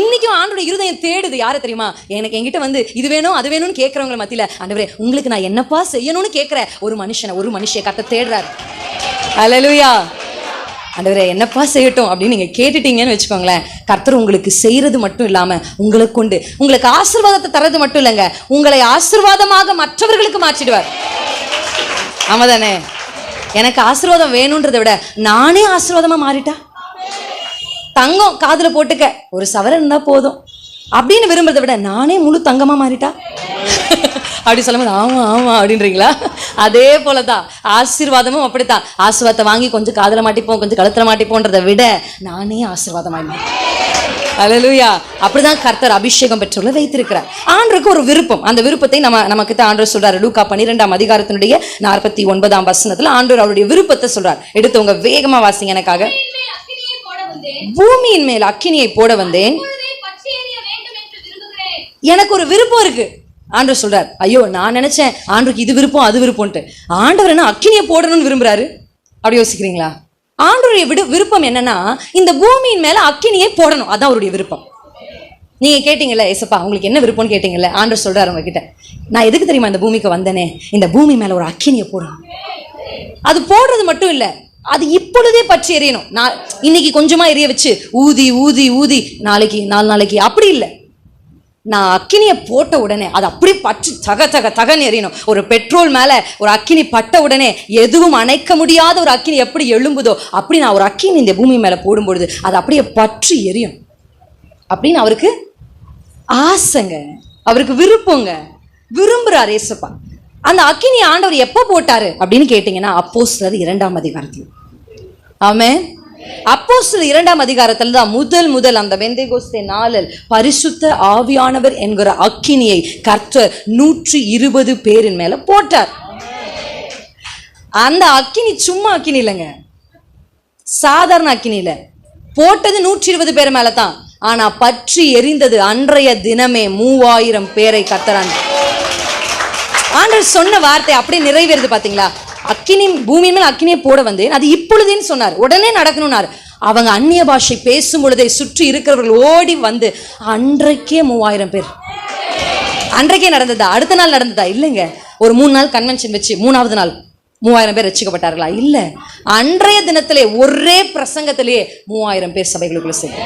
இன்னைக்கும் ஆண்டோட இருதயம் தேடுது. யாரை தெரியுமா? எனக்கு என்கிட்ட வந்து இது வேணும் அது வேணும்னு கேட்கறவங்க மத்தியில ஆண்டவரே உங்களுக்கு நான் என்னப்பா செய்யணும்னு கேட்கிற ஒரு மனுஷனை ஒரு மனுஷிய கத்த தேடுறாரு. அல்லேலூயா ஆண்டவரே என்னப்பா செய்யட்டும்? அப்படின்னு நீங்க கேட்டுட்டீங்கன்னு வச்சுக்கோங்களேன். கர்த்தர் உங்களுக்கு செய்யறது மட்டும் இல்லாம உங்களை கொண்டு உங்களுக்கு ஆசீர்வாதத்தை தரது மட்டும் இல்லைங்க. உங்களை ஆசீர்வாதமாக மற்றவர்களுக்கு மாற்றிடுவார். ஆமாதானே? எனக்கு ஆசீர்வாதம் வேணுன்றதை விட நானே ஆசீர்வாதமா மாறிட்டா? தங்கம் காதுல போட்டுக்க. ஒரு சவரன் இருந்தா போதும். அப்படின்னு விரும்புறதை விட நானே முழு தங்கமா மாறிட்டா? அப்படி சொல்லும்போது ஆமா ஆமா அப்படின்றீங்களா? அதே போலதான். ஆசீர்வாதமும் அப்படித்தான். ஆசீர்வாதத்தை வாங்கி கொஞ்சம் காதுல மாட்டிப்போம் கொஞ்சம் கழுத்தில் மாட்டிப்போன்றதை விட நானே ஆசீர்வாதமாய் மாறேன் அல்லேலூயா அப்படிதான் கர்த்தர் அபிஷேகம் பெற்றுள்ள வைத்திருக்கிறார். ஆண்டருக்கு ஒரு விருப்பம். அந்த விருப்பத்தை நம்ம நமக்கு தான் ஆண்டவர் சொல்றாரு. லூக்கா பன்னிரெண்டாம் அதிகாரத்தினுடைய நாற்பத்தி ஒன்பதாம் வசனத்துல ஆண்டவர் அவருடைய விருப்பத்தை சொல்றார். எடுத்தவங்க வேகமா வாசிங்க எனக்காக. பூமியின் மேல் அக்கினியை போட வந்தேன். எனக்கு ஒரு விருப்பம் இருக்கு. ஆண்டவர் சொல்றார் ஐயோ நான் நினைச்சேன் ஆண்டவருக்கு இது விருப்பம் அது விருப்பம்ன்ட்டு. ஆண்டவர் என்ன அக்கினியை போடணும்னு விரும்புறாரு? அப்படி யோசிக்கிறீங்களா? ஆண்டவருடைய விடு விருப்பம் என்னன்னா இந்த பூமியின் மேல அக்கினியை போடணும். அதான் அவருடைய விருப்பம். நீங்க கேட்டீங்கல்ல ஏசப்பா உங்களுக்கு என்ன விருப்பம்னு கேட்டீங்கல்ல? ஆண்டவர் சொல்றாரு உங்ககிட்ட. நான் எதுக்கு தெரியுமா இந்த பூமிக்கு வந்தேனே? இந்த பூமி மேல ஒரு அக்கினியை போடணும். அது போடுறது மட்டும் இல்ல அது இப்பொழுதே பற்றி எரியணும் நான் இன்னைக்கு கொஞ்சமா எரிய வச்சு ஊதி ஊதி ஊதி நாளைக்கு நாலு நாளைக்கு அப்படி இல்லை. நான் அக்கினியை போட்ட உடனே அது அப்படி பற்றி தக தக தகன்னு எரியணும் ஒரு பெட்ரோல் மேலே ஒரு அக்கினி பட்ட உடனே எதுவும் அணைக்க முடியாத ஒரு அக்கினி எப்படி எழும்புதோ அப்படி நான் ஒரு அக்கினி இந்த பூமி மேலே போடும்பொழுது அது அப்படியே பற்றி எரியும். அப்படின்னு அவருக்கு ஆசைங்க. அவருக்கு விருப்பங்க. விரும்புகிறார் ஏசப்பா அந்த அக்கினி ஆண்டவர் எப்போ போட்டாரு அப்படின்னு கேட்டிங்கன்னா அப்போஸ்தலர் இரண்டாம் அதிகாரத்தில். ஆமே அப்போ சில இரண்டாம் அதிகாரத்தில் தான் முதல் முதல் அந்த வெந்தைகோஸ்தே நாளில் பரிசுத்த ஆவியானவர் என்கிற அக்கினியை கர்த்தர் நூற்றி இருபது பேரின் மேல போட்டார். அந்த அக்கினி சும்மா அக்கினி இல்லைங்க. சாதாரண அக்கினி இல்லை. போட்டது நூற்றி இருபது பேர் மேல தான் ஆனா பற்றி எரிந்தது அன்றைய தினமே மூவாயிரம் பேரை கத்தரான் ஆண்டவர் சொன்ன வார்த்தை அப்படியே நிறைவேறுது பாத்தீங்களா? அக்கினி பூமி மேல் அக்கினியை போட வந்தேன் அது இப்பொழுதுன்னு சொன்னார். உடனே நடக்கணும்னார். அவங்க அந்நிய பாஷை பேசும் பொழுதே சுற்றி இருக்கிறவர்கள் ஓடி வந்து அன்றைக்கே மூவாயிரம் பேர். அன்றைக்கே நடந்ததா? அடுத்த நாள் நடந்ததா? இல்லைங்க. ஒரு மூணு நாள் கன்வென்ஷன் வச்சு மூணாவது நாள் மூவாயிரம் பேர் ரசிக்கப்பட்டார்களா? இல்ல. அன்றைய தினத்திலே ஒரே பிரசங்கத்திலேயே மூவாயிரம் பேர் சபைகளுக்குள்ள சேர்த்து